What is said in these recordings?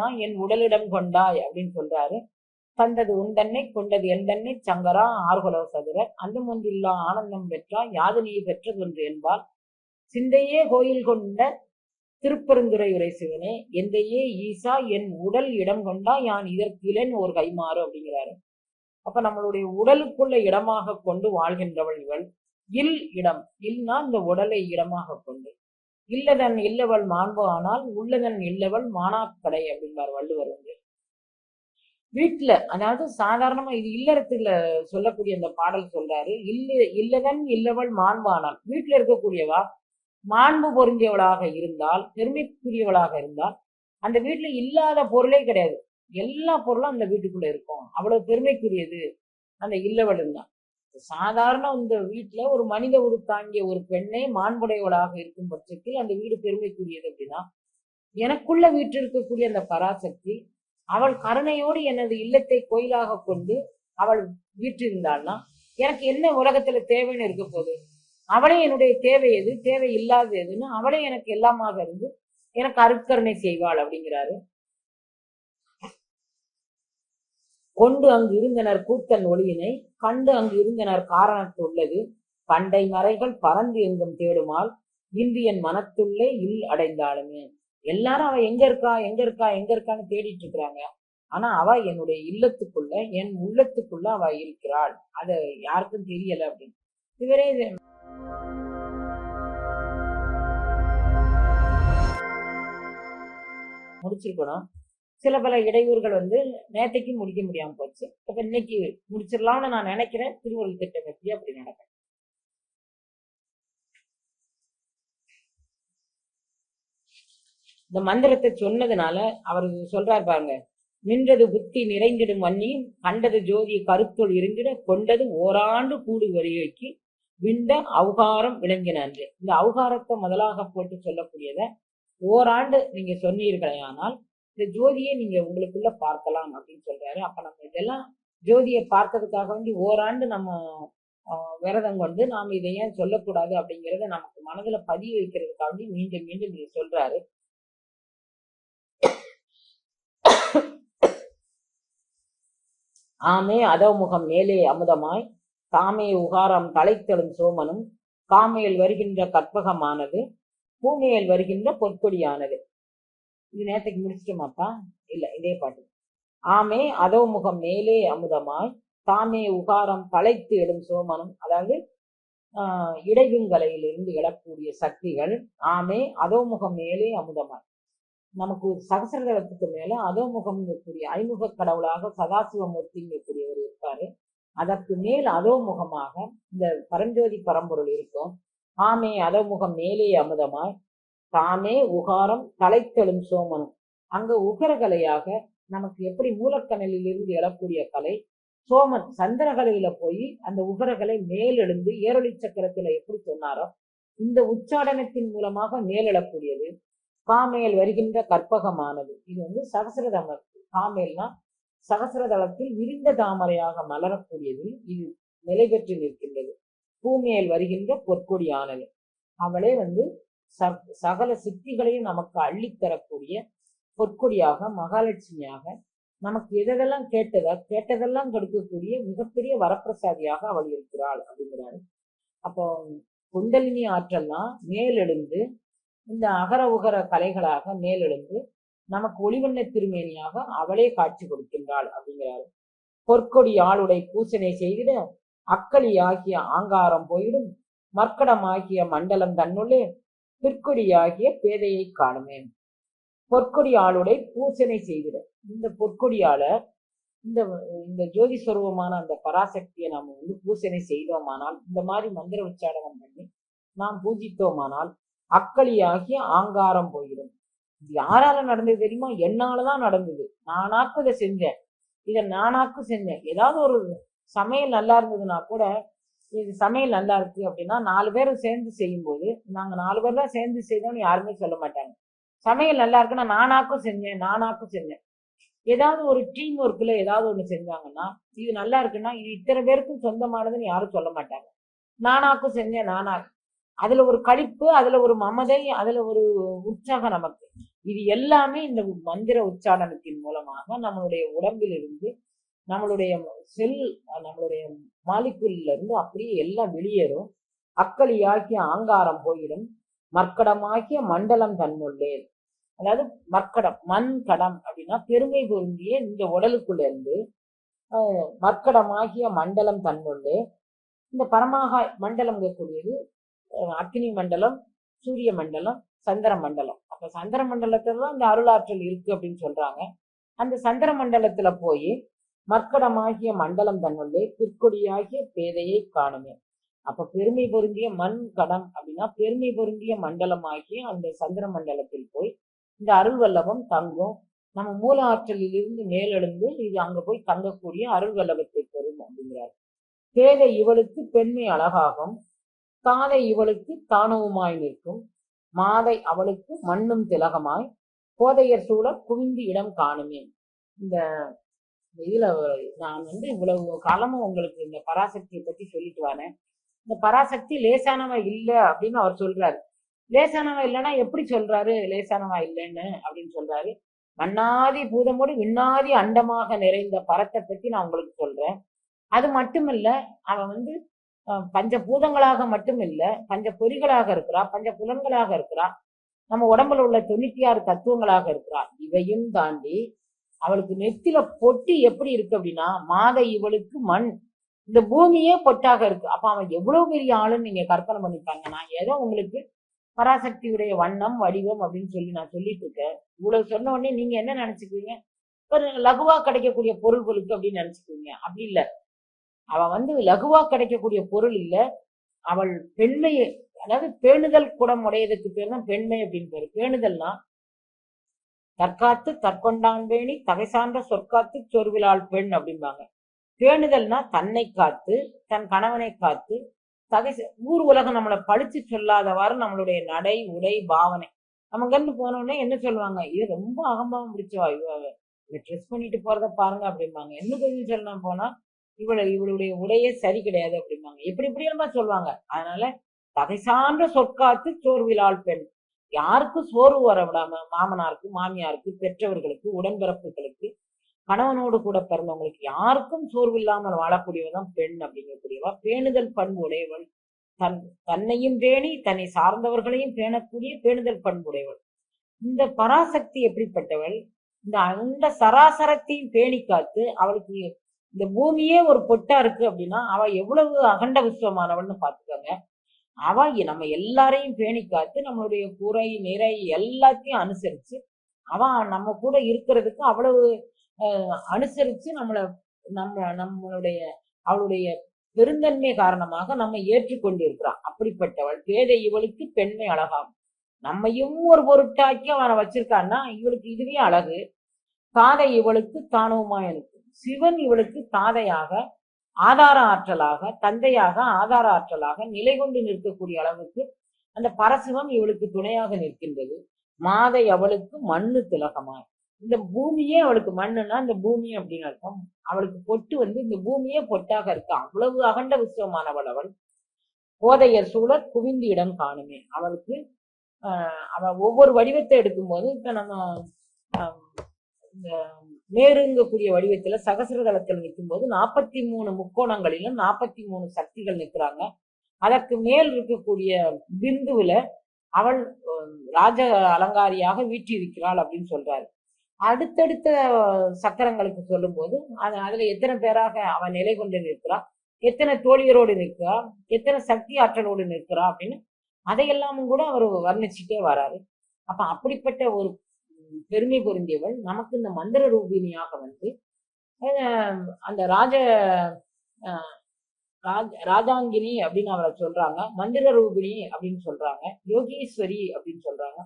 கிருஷ்ணா என் உடலிடம் கொண்டாய் அப்படின்னு சொல்றாரு. தந்தது உந்தன்னை கொண்டது எந்தன்னை சங்கரா ஆர்குலோ சதுர அந்தமொன்றில்லா ஆனந்தம் பெற்றா யாதனியை பெற்றதொன்று என்பார். சிந்தையே கோயில் கொண்ட திருப்பெருந்துரையுரை சிவனே எந்தையே ஈசா என் உடல் இடம் கொண்டா யான் இதற்கு இளன் ஒரு கைமாறு அப்படிங்கிறாரு. அப்ப நம்மளுடைய உடலுக்குள்ள இடமாக கொண்டு வாழ்கின்றவள் இவள் இல் இடம் இல்னா இந்த உடலை இடமாக கொண்டு. இல்லதன் இல்லவள் மாண்பு ஆனால் உள்ளதன் இல்லவள் மானாக்கடை அப்படின்பார் வள்ளுவர் வந்து. வீட்டுல அதாவது சாதாரணமா இது இல்லறத்துல சொல்லக்கூடிய அந்த பாடல் சொல்றாரு. இல்ல இல்லதன் இல்லவள் மாண்பானால் வீட்டுல இருக்கக்கூடியவா? மாண்பு பொருந்தியவளாக இருந்தால் பெருமைக்குரியவளாக இருந்தால் அந்த வீட்டுல இல்லாத பொருளே கிடையாது. எல்லா பொருளும் அந்த வீட்டுக்குள்ள இருக்கும். அவ்வளவு பெருமைக்குரியது அந்த இல்லவள் இருந்தான் சாதாரண இந்த வீட்டுல ஒரு மனித உரு தாங்கிய ஒரு பெண்ணை மாண்புடையவளாக இருக்கும் பட்சத்தில் அந்த வீடு பெருமைக்குரியது அப்படின்னா எனக்குள்ள வீட்டில் இருக்கக்கூடிய அந்த பராசக்தி அவள் கருணையோடு எனது இல்லத்தை கோயிலாக கொண்டு அவள் வீற்றிருந்தாள்னா எனக்கு என்ன உலகத்துல தேவைன்னு இருக்க போகுது? அவளே என்னுடைய தேவை எது? தேவை இல்லாதது எதுன்னு அவளே எனக்கு எல்லாமாக இருந்து எனக்கு அருட்கருணை செய்வாள் அப்படிங்கிறாரு. கொண்டு அங்கு இருந்தனர் கூத்தன் ஒளியினை கண்டு அங்கு இருந்தனர் காரணத்துள்ளது பண்டை மறைகள் பறந்து எங்கும் தேடுமால் இன்று என் மனத்துள்ளே இல் அடைந்தாலுமே எல்லாரும் அவ எங்க இருக்கா எங்க இருக்கா எங்க இருக்கான்னு தேடிட்டு இருக்கிறாங்க. ஆனா அவ என்னுடைய இல்லத்துக்குள்ள என் உள்ளத்துக்குள்ள அவ இருக்கிறாள். அது யாருக்கும் தெரியல அப்படின்னு. இவரே முடிச்சிருக்கணும். சில பல இடையூறுகள் வந்து நேத்தைக்கு முடிக்க முடியாமல் போச்சு. அப்போ இன்னைக்கு முடிச்சிடலாம்னு நான் நினைக்கிறேன். திருவள்ளுவர் திட்டம் எப்படி அப்படி நடக்கும். இந்த மந்திரத்தை சொன்னதுனால அவர் சொல்றார் பாருங்க. நின்றது புத்தி நிறைந்திடும் வன்னியும் கண்டது ஜோதி கருத்தொள் இருந்திட கொண்டது ஓராண்டு கூடு வரிவைக்கு விண்ட அவுகாரம் விளங்கின அன்று. இந்த அவுகாரத்தை முதலாக போட்டு சொல்லக்கூடியத ஓராண்டு நீங்க சொன்னீர்களேயானால் இந்த ஜோதியை நீங்க உங்களுக்குள்ள பார்க்கலாம் அப்படின்னு சொல்றாரு. அப்ப நம்ம இதெல்லாம் ஜோதியை பார்த்ததுக்காக வேண்டி ஓராண்டு நம்ம விரதம் கொண்டு நாம் இதை ஏன் சொல்லக்கூடாது அப்படிங்கறத நமக்கு மனதுல பதிய வைக்கிறதுக்காக வேண்டி மீண்டும் மீண்டும் இதை சொல்றாரு. ஆமே அதோமுகம் மேலே அமுதமாய் தாமே உகாரம் தலைத்தெழும் சோமனும் காமையில் வருகின்ற கற்பகமானது பூமியில் வருகின்ற பொற்கொடியானது. இது நேரத்துக்கு முடிச்சிட்டோமாப்பா? இல்ல இதே பாட்டு. ஆமே அதோ முகம் மேலே அமுதமாய் தாமே உகாரம் தலைத்து எழும் சோமனம். அதாவது ஆஹ் இடைவிங்கலையிலிருந்து எழக்கூடிய சக்திகள் ஆமே அதோமுகம் மேலே அமுதமாய். நமக்கு ஒரு சகசரதளத்துக்கு மேல அதோமுகம் கூடிய ஐமுக கடவுளாக சதாசிவமூர்த்திங்கக்கூடியவர் இருப்பாரு. அதற்கு மேல் அதோமுகமாக இந்த பரஞ்சோதி பரம்பொருள் இருக்கும். ஆமே அதோமுகம் மேலே அமுதமாய் தாமே உகாரம் கலைத்தெழும் சோமனும். அங்க உகரகலையாக நமக்கு எப்படி மூலக்கணலில் இருந்து எழக்கூடிய கலை? சோமன் சந்திரகலையில போய் அந்த உகரகலை மேலெழுந்து ஏரொளி சக்கரத்துல எப்படி சொன்னாரோ இந்த உச்சாடனத்தின் மூலமாக மேலெழக்கூடியது. காமேல் வருகின்ற கற்பகமானது. இது வந்து சகசிரதமம் காமேல்னா சகசிரதளத்தில் விரிந்த தாமரையாக மலரக்கூடியது. இது நிலை பெற்று நிற்கின்றது. பூமியில் வருகின்ற பொற்கொடியானது அவளே வந்து சகல சித்திகளையும் நமக்கு அள்ளித்தரக்கூடிய பொற்கொடியாக மகாலட்சுமியாக நமக்கு எதெல்லாம் கேட்டதா கேட்டதெல்லாம் கொடுக்கக்கூடிய மிகப்பெரிய வரப்பிரசாதியாக அவள் இருக்கிறாள் அப்படிங்கிறாரு. அப்போ குண்டலினி ஆற்றல்லாம் மேலெழுந்து இந்த அகர உகர கலைகளாக மேலெழுந்து நமக்கு ஒளிவண்ண திருமேனியாக அவளே காட்சி கொடுக்கின்றாள் அப்படிங்கிறாரு. பொற்கொடி ஆளுடை பூசனை செய்திட அக்களி ஆகிய ஆங்காரம் போயிடும் மர்க்கடம் ஆகிய மண்டலம் தன்னுள்ளே பிற்கொடியாகிய பேதையை காணுமேன் பொற்கொடி ஆளுடை பூசனை செய்திட. இந்த பொற்கொடியால இந்த இந்த ஜோதி ஸ்வரூபமான அந்த பராசக்தியை நாம் வந்து பூசனை செய்தோமானால் இந்த மாதிரி மந்திர உச்சாடனம் பண்ணி நாம் பூஜித்தோமானால் அக்களியாகிய ஆங்காரம் போயிடும். இது யாரால நடந்தது தெரியுமா? என்னாலதான் நடந்தது. நானாக்கும் இதை செஞ்சேன். இதை நானாக்கும் செஞ்சேன். ஏதாவது ஒரு சமையல் நல்லா இருந்ததுன்னா கூட இது சமையல் நல்லா இருக்கு அப்படின்னா நாலு பேர் சேர்ந்து செய்யும்போது நாங்க நாலு பேர் தான் சேர்ந்து செய்தோம்னு யாருமே சொல்ல மாட்டாங்க. சமையல் நல்லா இருக்குன்னா நானாக்கும் செஞ்சேன் நானாக்கும் செஞ்சேன். ஏதாவது ஒரு டீம் ஒர்க்கில் ஏதாவது ஒண்ணு செஞ்சாங்கன்னா இது நல்லா இருக்குன்னா இது இத்தனை பேருக்கும் சொந்தமானதுன்னு யாரும் சொல்ல மாட்டாங்க. நானாக்கும் செஞ்சேன் நானா. அதுல ஒரு கழிப்பு அதுல ஒரு மமதை அதுல ஒரு உற்சாகம் நமக்கு. இது எல்லாமே இந்த மந்திர உச்சாரணத்தின் மூலமாக நம்மளுடைய உடம்பில் இருந்து நம்மளுடைய செல் நம்மளுடைய மாலிக்குள்ள இருந்து அப்படியே எல்லாம் வெளியேறும். அக்களியாக்கிய ஆங்காரம் போயிடும். மர்க்கடமாக்கிய மண்டலம் தன்னுள்ளே. அதாவது மர்க்கடம் மண் கடம் அப்படின்னா பெருமை பொருந்திய இந்த உடலுக்குள்ள இருந்து மர்க்கடமாகிய மண்டலம் தன்னுள்ளே. இந்த பரமாக மண்டலம் கூடியது அக்னி மண்டலம் சூரிய மண்டலம் சந்திர மண்டலம். அப்ப சந்திர மண்டலத்துல தான் இந்த அருளாற்றல் இருக்கு அப்படின்னு சொல்றாங்க. அந்த சந்திர மண்டலத்துல போய் மர்க்கடமாகிய மண்டலம் தன்னுள்ளே பிற்கொடியாகிய பேதையை காணுமே. அப்ப பெருமை பொருந்திய மண் கடம் அப்படின்னா பெருமை பொருந்திய மண்டலமாகிய அந்த சந்திர மண்டலத்தில் போய் இந்த அருள் வல்லவம் தங்கும். நம்ம மூல ஆற்றலில் இருந்து மேலெழுந்து இது அங்க போய் தங்கக்கூடிய அருள் வல்லவத்தை பெறும் அப்படிங்கிறார். பேதை இவளுக்கு பெண்மை அழகாகும். தானை இவளுக்கு தானவுமாய் நிற்கும். மாதை அவளுக்கு மண்ணும் திலகமாய். கோதையர் சூழ குவிந்து இடம் காணுமே. இந்த இதுல நான் வந்து இவ்வளவு காலமும் உங்களுக்கு இந்த பராசக்தியை பத்தி சொல்லிட்டு வரேன். இந்த பராசக்தி லேசானவ இல்லை அப்படின்னு அவர் சொல்றாரு. லேசானவ இல்லைன்னா எப்படி சொல்றாரு? லேசானவா இல்லைன்னு அப்படின்னு சொல்றாரு. மண்ணாதி பூதமோடு விண்ணாதி அண்டமாக நிறைந்த பரத்தை பத்தி நான் உங்களுக்கு சொல்றேன். அது மட்டுமில்ல அவன் வந்து பஞ்ச பூதங்களாக மட்டும் இல்லை பஞ்ச பொறிகளாக இருக்கிறா பஞ்ச புலன்களாக இருக்கிறா நம்ம உடம்புல உள்ள தொண்ணூத்தி ஆறு தத்துவங்களாக இருக்கிறா இவையும் தாண்டி அவளுக்கு நெத்தில பொட்டி எப்படி இருக்கு அப்படின்னா மாதை இவளுக்கு மண். இந்த பூமியே பொட்டாக இருக்கு. அப்ப அவன் எவ்வளவு பெரிய ஆளுன்னு நீங்க கற்பனை பண்ணிப்பாங்க நான் ஏதோ உங்களுக்கு பராசக்தியுடைய வண்ணம் வடிவம் அப்படின்னு சொல்லி நான் சொல்லிட்டு இருக்கேன். இவ்வளவு சொன்ன உடனே நீங்க என்ன நினைச்சுக்குவீங்க? ஒரு லகுவா கிடைக்கக்கூடிய பொருள்களுக்கு அப்படின்னு நினைச்சுக்குவீங்க. அப்படி இல்லை. அவ வந்து லகுவா கிடைக்கக்கூடிய பொருள் இல்லை. அவள் பெண்மையை அதாவது பேணுதல் குடம் உடையதுக்கு பேர் தான் பெண்மை அப்படின்னு பேர். பேணுதல்னா தற்காத்து தற்கொண்டான் பேணி தகை சான்ற சொற்காத்து சொருவிலாள் பெண் அப்படிம்பாங்க. பேணுதல்னா தன்னை காத்து தன் கணவனை காத்து தகை ஊர் உலகம் நம்மளை படிச்சு சொல்லாதவாறு நம்மளுடைய நடை உடை பாவனை. நம்ம இருந்து போனோடனே என்ன சொல்லுவாங்க? இது ரொம்ப அகம்பாவம் பிடிச்சவா இவ ட்ரெஸ் பண்ணிட்டு போறத பாருங்க அப்படிம்பாங்க. என்ன பதில் சொல்லலாம் போனா இவள இவளுடைய உடையே சரி கிடையாது அப்படிம்பாங்க. எப்படி இப்படி எல்லாம் சொல்லுவாங்க. அதனால தகை சான்ற சொற்காத்து சோர்விலாள் பெண். யாருக்கும் சோர்வு வர விடாம மாமனாருக்கு மாமியாருக்கு பெற்றவர்களுக்கு உடன்பிறப்புகளுக்கு கணவனோடு கூட பிறந்தவங்களுக்கு யாருக்கும் சோர்வு இல்லாமல் வாழக்கூடியவதான் பெண் அப்படிங்கக்கூடியவா? பேணுதல் பண்பு உடையவள். தன் தன்னையும் பேணி தன்னை சார்ந்தவர்களையும் பேணக்கூடிய பேணுதல் பண்புடையவள் இந்த பராசக்தி எப்படிப்பட்டவள்? இந்த அந்த சராசரத்தையும் பேணி காத்து அவளுக்கு இந்த பூமியே ஒரு பொட்டா இருக்கு அப்படின்னா அவ எவ்வளவு அகண்ட விஸ்வமானவள்னு பாத்துக்கோங்க அவன் நம்ம எல்லாரையும் பேணி காத்து நம்மளுடைய குறை நிறை எல்லாத்தையும் அனுசரிச்சு அவன் நம்ம கூட இருக்கிறதுக்கு அவ்வளவு அனுசரித்து அனுசரிச்சு நம்ம நம்மளுடைய அவளுடைய பெருந்தன்மை காரணமாக நம்ம ஏற்றுக்கொண்டு இருக்கிறான் அப்படிப்பட்டவள் பேதை இவளுக்கு பெண்மை அழகாகும் நம்மையும் ஒரு பொருட்டாக்கி அவனை வச்சிருக்கான்னா இவளுக்கு இதுவே அழகு. தாதை இவளுக்கு தானவுமா இருக்கும். சிவன் இவளுக்கு தாதையாக ஆதார ஆற்றலாக தந்தையாக ஆதார ஆற்றலாக நிலை கொண்டு நிற்கக்கூடிய அளவுக்கு அந்த பரசிவம் இவளுக்கு துணையாக நிற்கின்றது. மாதை அவளுக்கு மண்ணு திலகமாய். இந்த பூமியே அவளுக்கு மண்ணுன்னா இந்த பூமி அப்படின்னு அர்த்தம். அவளுக்கு பொட்டு வந்து இந்த பூமியே பொட்டாக இருக்கு. அவ்வளவு அகண்ட விஸ்வமானவள் அவள். கோதையர் சூழல் குவிந்து இடம் காணுமே. அவளுக்கு அவள் அவ ஒவ்வொரு வடிவத்தை எடுக்கும்போது இப்ப நம்ம நேருங்கக்கூடிய இந்த மேருங்கக்கூடிய வடிவத்துல சகசிரதளத்தில் நிற்கும்போது நாற்பத்தி மூணு முக்கோணங்களிலும் நாற்பத்தி மூணு சக்திகள் நிற்கிறாங்க. அதற்கு மேல் இருக்கக்கூடிய பிந்துவுல அவள் ராஜ அலங்காரியாக வீற்றிருக்கிறாள் அப்படின்னு சொல்றாரு. அடுத்தடுத்த சக்கரங்களுக்கு சொல்லும்போது அது அதுல எத்தனை பேராக அவன் நிலை கொண்டு நிற்கிறா எத்தனை தோழியரோடு நிற்கிறா எத்தனை சக்தி ஆற்றலோடு நிற்கிறா அப்படின்னு அதையெல்லாமும் கூட அவர் வர்ணிச்சுட்டே வராரு. அப்ப அப்படிப்பட்ட ஒரு பெருமை பொருந்தியவள். நமக்கு இந்த மந்திர ரூபினியாக வந்து அஹ், அந்த ராஜ அஹ், ராஜாங்கினி அப்படின்னு அவளை சொல்றாங்க. மந்திர ரூபிணி அப்படின்னு சொல்றாங்க. யோகீஸ்வரி அப்படின்னு சொல்றாங்க.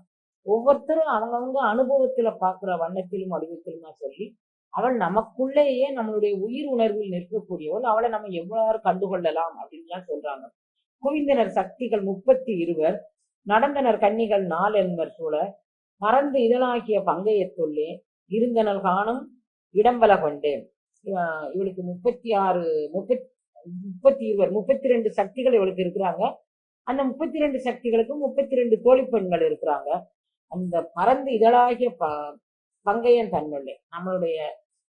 ஒவ்வொருத்தரும் அவங்கவுங்க அனுபவத்துல பாக்குற வண்ணத்திலும் வடிவத்திலுமா சொல்லி அவள் நமக்குள்ளேயே நம்மளுடைய உயிர் உணர்வில் நிற்கக்கூடியவள். அவளை நம்ம எவ்வளவு கண்டுகொள்ளலாம் அப்படின்லாம் சொல்றாங்க. குவிந்தனர் சக்திகள் முப்பத்தி இருவர் நடந்தனர் கன்னிகள் நாள் என்பர் சூழ மறந்து இதழாகிய பங்கையத்துள்ளே இருந்தனல் காணும் இடம்பல கொண்டேன் இவளுக்கு முப்பத்தி ஆறு முப்பத்தி முப்பத்தி இருவர் முப்பத்தி ரெண்டு சக்திகள் இவளுக்கு இருக்கிறாங்க. அந்த முப்பத்தி ரெண்டு சக்திகளுக்கும் முப்பத்தி ரெண்டு தோழி பெண்கள் இருக்கிறாங்க. அந்த பரந்து இதழாகிய ப பங்கையன் தன்னுள்ளே. நம்மளுடைய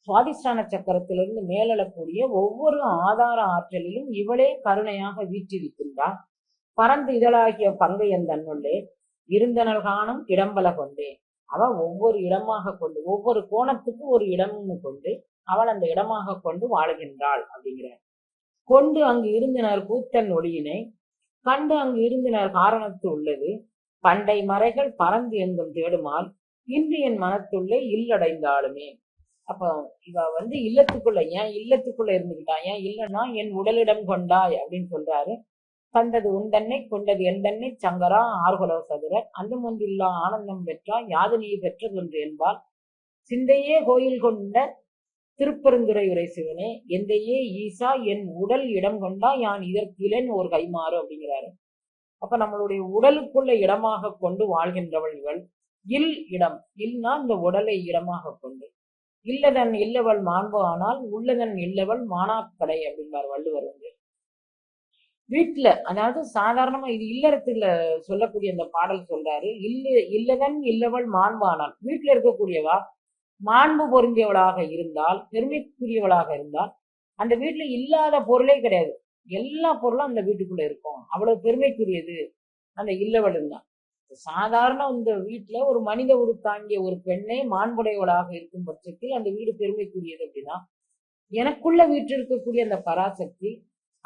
சுவாதிஷ்டான சக்கரத்திலிருந்து மேலெழக்கூடிய ஒவ்வொரு ஆதார ஆற்றலிலும் இவளே கருணையாக வீற்றிருக்கின்றார். பரந்து இதழாகிய பங்கையன் தன்னுள்ளே. இருந்தனல் காணும் இடம்பல கொண்டு. அவ ஒவ்வொரு இடமாக கொண்டு ஒவ்வொரு கோணத்துக்கு ஒரு இடம்னு கொண்டு அவள் அந்த இடமாக கொண்டு வாழுகின்றாள் அப்படிங்கிறார். கொண்டு அங்கு இருந்தனர் கூத்தன் ஒளியினை கண்டு அங்கு இருந்தனர் காரணத்து உள்ளது. பண்டை மறைகள் பறந்து எங்கும் தேடுமால் இன்று என் மனத்துள்ளே இல்லடைந்தாலுமே அப்போ இவ வந்து இல்லத்துக்குள்ள ஏன் இல்லத்துக்குள்ள இருந்துக்கிட்டா ஏன் இல்லைன்னா என் உடலிடம் கொண்டாய் அப்படின்னு சொல்றாரு. தந்தது உந்தன்னை கொண்டது எந்தன்னை சங்கரா ஆர்குலோ சதுர அந்த ஒன்றில்லா ஆனந்தம் பெற்றா யாதனியை பெற்றது பெற்றதொன்று என்பார். சிந்தையே கோயில் கொண்ட திருப்பெருந்துரை உரை சிவனே எந்தையே ஈசா என் உடல் இடம் கொண்டா யான் இதற்கிலேன் ஒரு கைமாறு அப்படிங்கிறாரு. அப்ப நம்மளுடைய உடலுக்குள்ள இடமாக கொண்டு வாழ்கின்றவள் இவள் இல் இடம் இல்னா இந்த உடலை இடமாக கொண்டு. இல்லதன் இல்லவள் மாண்பு ஆனால் உள்ளதன் இல்லவள் மானாக்கடை அப்படின்பார் வள்ளுவர் வந்து. வீட்டுல அதாவது சாதாரணமா இது இல்லறத்துல சொல்லக்கூடிய அந்த பாடல் சொல்றாரு இல்ல இல்லதன் இல்லவள் மாண்பானான். வீட்டுல இருக்கக்கூடியவா? மாண்பு பொருந்தியவளாக இருந்தால் பெருமைக்குரியவளாக இருந்தால் அந்த வீட்டுல இல்லாத பொருளே கிடையாது. எல்லா பொருளும் அந்த வீட்டுக்குள்ள இருக்கும். அவ்வளவு பெருமைக்குரியது அந்த இல்லவள் தான். சாதாரண இந்த வீட்டுல ஒரு மனித உரு தாங்கிய ஒரு பெண்ணை மாண்புடையவளாக இருக்கும் பட்சத்தில் அந்த வீடு பெருமைக்குரியது அப்படின்னா எனக்குள்ள வீற்றிருக்கக்கூடிய அந்த பராசக்தி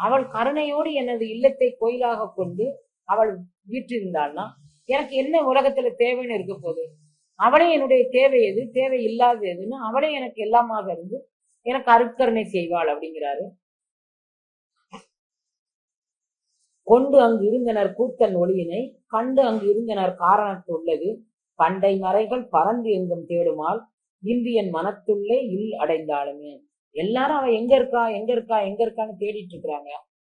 அவள் கருணையோடு எனது இல்லத்தை கோயிலாக கொண்டு அவள் வீற்றிருந்தாள்னா எனக்கு என்ன உலகத்துல தேவைன்னு இருக்க போகுது? அவளே என்னுடைய தேவை எது? தேவை இல்லாத எதுன்னு அவளே எனக்கு எல்லாமாக இருந்து எனக்கு அருட்கருணை செய்வாள் அப்படிங்கிறாரு. கொண்டு அங்கு இருந்தனர் கூத்தன் ஒளியினை கண்டு அங்கு இருந்தனர் காரணத்து உள்ளது. பண்டை மறைகள் பறந்து எங்கும் தேடுமால் இன்று என் மனத்துள்ளே இல் அடைந்தாலுமே எல்லாரும் அவ எங்க இருக்கா எங்க இருக்கா எங்க இருக்கான்னு தேடிட்டு இருக்கிறாங்க.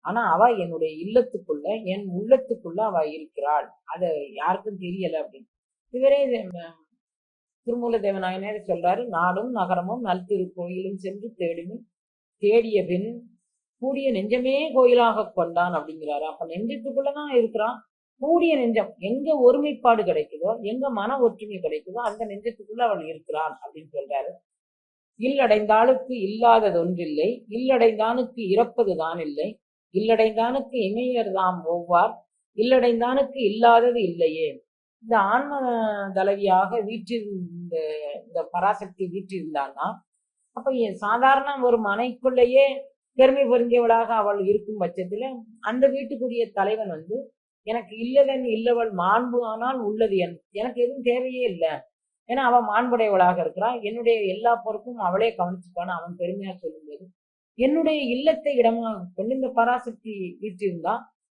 ஆனா அவ என்னுடைய இல்லத்துக்குள்ள என் உள்ளத்துக்குள்ள அவ இருக்கிறாள். அது யாருக்கும் தெரியல அப்படின்னு. இவரே திருமூல தேவநாயனர் சொல்றாரு நாடும் நகரமும் நல்திரு கோயிலும் சென்று தேடினும் தேடிய பின் கூடிய நெஞ்சமே கோயிலாக கொண்டான் அப்படிங்கிறாரு. அப்ப நெஞ்சத்துக்குள்ளதான் இருக்கிறான். கூடிய நெஞ்சம் எங்க ஒருமைப்பாடு கிடைக்குதோ எங்க மன ஒற்றுமை கிடைக்குதோ அந்த நெஞ்சத்துக்குள்ள அவள் இருக்கிறான் அப்படின்னு சொல்றாரு. இல்லடைந்தாளுக்கு இல்லாதது ஒன்றில்லை இல்லடைந்தானுக்கு இறப்பதுதான் இல்லை இல்லடைந்தானுக்கு இமையர் தாம் ஒவ்வார் இல்லடைந்தானுக்கு இல்லாதது இல்லையே. இந்த ஆன்ம தலைவியாக வீற்றிருந்த இந்த பராசக்தி வீற்றிருந்தான்னா அப்ப சாதாரண ஒரு மனைக்குள்ளேயே பெருமை பொருந்தியவளாக அவள் இருக்கும் பட்சத்துல அந்த வீட்டுக்குரிய தலைவன் வந்து எனக்கு இல்லதன் இல்லவள் மாண்பு ஆனால் உள்ளது என் எனக்கு எதுவும் தேவையே இல்லை. ஏன்னா அவன் மாண்புடையவளாக இருக்கிறான். என்னுடைய எல்லா பொறுப்பும் அவளே கவனிச்சுப்பான்னு அவன் பெருமையா சொல்லும்போது என்னுடைய இல்லத்தை இடமாக கொண்டு இந்த பராசக்தி வீட்டிருந்தா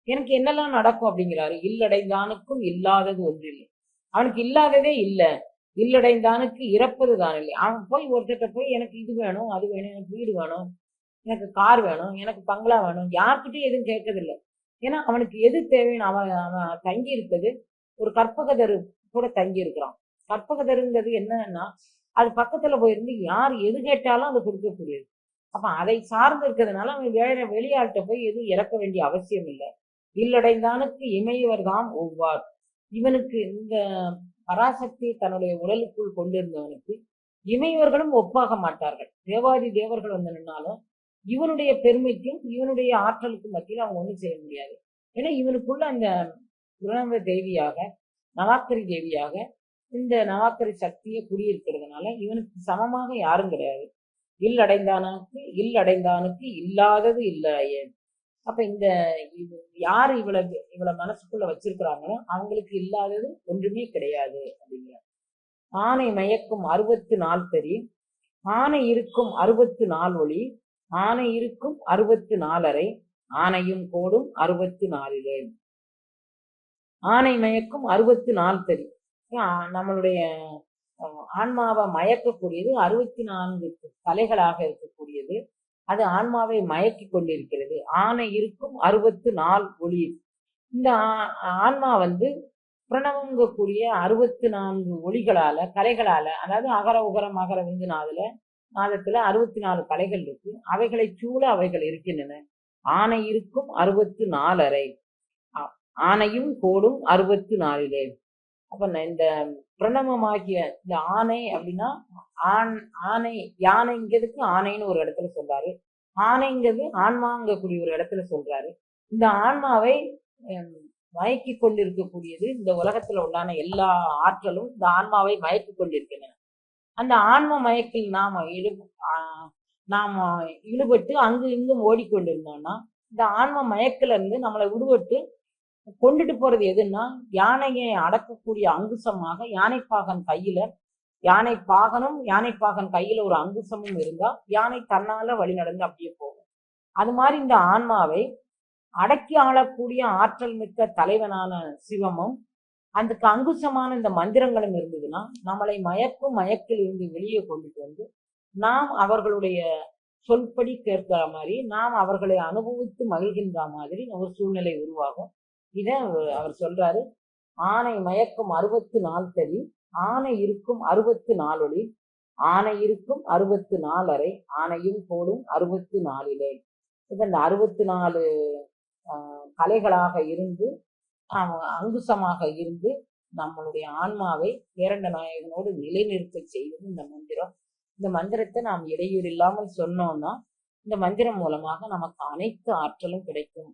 எனக்கு என்னெல்லாம் நடக்கும்? அப்படிங்கிறாரு. இல்லடைந்தானுக்கும் இல்லாதது ஒன்றில்லை. அவனுக்கு இல்லாததே இல்லை. இல்லடைந்தானுக்கு இறப்பது தான் இல்லை அவன் போய் ஒருத்தட்ட போய் எனக்கு இது வேணும் அது வேணும் எனக்கு வீடு வேணும் எனக்கு கார் வேணும் எனக்கு பங்களா வேணும். யார்கிட்டயும் எதுவும் கேட்கறதில்லை. ஏன்னா அவனுக்கு எது தேவைன்னு அவன் அவன் தங்கி இருக்குது ஒரு கற்பகதரு கூட தங்கி இருக்கிறான் கற்பகதருங்கிறது என்னன்னா அது பக்கத்துல போயிருந்து யார் எது கேட்டாலும் அது கொடுக்கக்கூடியது. அப்ப அதை சார்ந்து இருக்கிறதுனால அவன் வேற வெளியாட்ட போய் எதுவும் இறக்க வேண்டிய அவசியம் இல்லை. இல்லடைந்தானுக்கு இமையவர் தான் ஒவ்வார். இவனுக்கு இந்த பராசக்தி தன்னுடைய உடலுக்குள் கொண்டிருந்தவனுக்கு இமையவர்களும் ஒப்பாக மாட்டார்கள். தேவாதி தேவர்கள் வந்து நின்னாலும் இவனுடைய பெருமைக்கும் இவனுடைய ஆற்றலுக்கும் மத்தியில் அவங்க ஒன்றும் செய்ய முடியாது. ஏன்னா இவனுக்குள்ள அந்த குணவ தேவியாக நவாக்கரி தேவியாக இந்த நவாக்கரி சக்தியை குடியிருக்கிறதுனால இவனுக்கு சமமாக யாரும் கிடையாது. இல் அடைந்தானுக்கு இல் அடைந்தானுக்கு இல்லாதது இல்லையே அப்ப இந்த இது யார் இவளை இவளை மனசுக்குள்ள வச்சிருக்கிறாங்களோ அவங்களுக்கு இல்லாதது ஒன்றுமே கிடையாது அப்படிங்கிற ஆனை மயக்கும் அறுபத்து நாள் தெரி ஆனை இருக்கும் அறுபத்து நாள் ஒளி ஆனை இருக்கும் அறுபத்து நாலரை ஆனையும் கோடும் அறுபத்து நாலிலே ஆனை மயக்கும் அறுபத்து நாள் தெரியும் நம்மளுடைய ஆன்மாவை மயக்கக்கூடியது அறுபத்தி நான்கு தலைகளாக இருக்கக்கூடியது. அது ஆன்மாவை மயக்கி கொண்டிருக்கிறது. ஆனை இருக்கும் அறுபத்து நாள் ஒளி. இந்த ஆன்மா வந்து பிரணவங்கக்கூடிய அறுபத்து நான்கு ஒளிகளால கலைகளால அதாவது அகர உகரம் அகர விந்து நாதுல நாதத்துல அறுபத்தி நாலு கலைகள் இருக்கு. அவைகளை சூழ அவைகள் இருக்கின்றன. ஆனை இருக்கும் அறுபத்து நாலரை ஆனையும் கோடும் அறுபத்து நாலிலே அப்ப நான் இந்த பிரணவமாகிய இந்த ஆணை அப்படின்னா ஆண் ஆணை யானைங்கிறதுக்கு ஆணைன்னு ஒரு இடத்துல சொல்றாரு. ஆணைங்கிறது ஆன்மாங்கக்கூடிய ஒரு இடத்துல சொல்றாரு. இந்த ஆன்மாவை மயக்கி கொண்டிருக்கக்கூடியது இந்த உலகத்துல உண்டான எல்லா ஆற்றலும் இந்த ஆன்மாவை மயக்கி கொண்டிருக்கின்றன. அந்த ஆன்ம மயக்கில் நாம இழு நாம ஈடுபட்டு அங்கு இங்கும் ஓடிக்கொண்டிருந்தோம்னா இந்த ஆன்ம மயக்கில இருந்து நம்மளை விடுபட்டு கொண்டுட்டு போறது எதுன்னா யானையை அடக்கக்கூடிய அங்குசமாக யானைப்பாகன் கையில யானை பாகனும் யானைப்பாகன் கையில ஒரு அங்குசமும் இருந்தா யானை தன்னால வழி நடந்து அப்படியே போகும். அது மாதிரி இந்த ஆன்மாவை அடக்கி ஆளக்கூடிய ஆற்றல் மிக்க தலைவனான சிவமும் அதுக்கு அங்குசமான இந்த மந்திரங்களும் இருந்ததுன்னா நம்மளை மயக்கும் மயக்கில் இருந்து வெளியே கொண்டுட்டு வந்து நாம் அவர்களுடைய சொல்படி கேட்கிற மாதிரி நாம் அவர்களை அனுபவித்து மகிழ்கின்ற மாதிரி ஒரு சூழ்நிலை உருவாகும். இதை அவர் அவர் சொல்றாரு ஆனை மயக்கும் அறுபத்து நாள் தறி ஆனை இருக்கும் அறுபத்து நாளொளி ஆனை இருக்கும் அறுபத்து நாள் அறை ஆனையும் போடும் அறுபத்து நாளிலே. இப்ப இந்த அறுபத்து நாலு ஆஹ், கலைகளாக இருந்து அங்குசமாக இருந்து நம்மளுடைய ஆன்மாவை பேரண்ட நாயகனோடு நிலைநிறுத்த செய்வது இந்த மந்திரம். இந்த மந்திரத்தை நாம் இடையூறு இல்லாமல் சொன்னோம்னா இந்த மந்திரம் மூலமாக நமக்கு அனைத்து ஆற்றலும் கிடைக்கும்.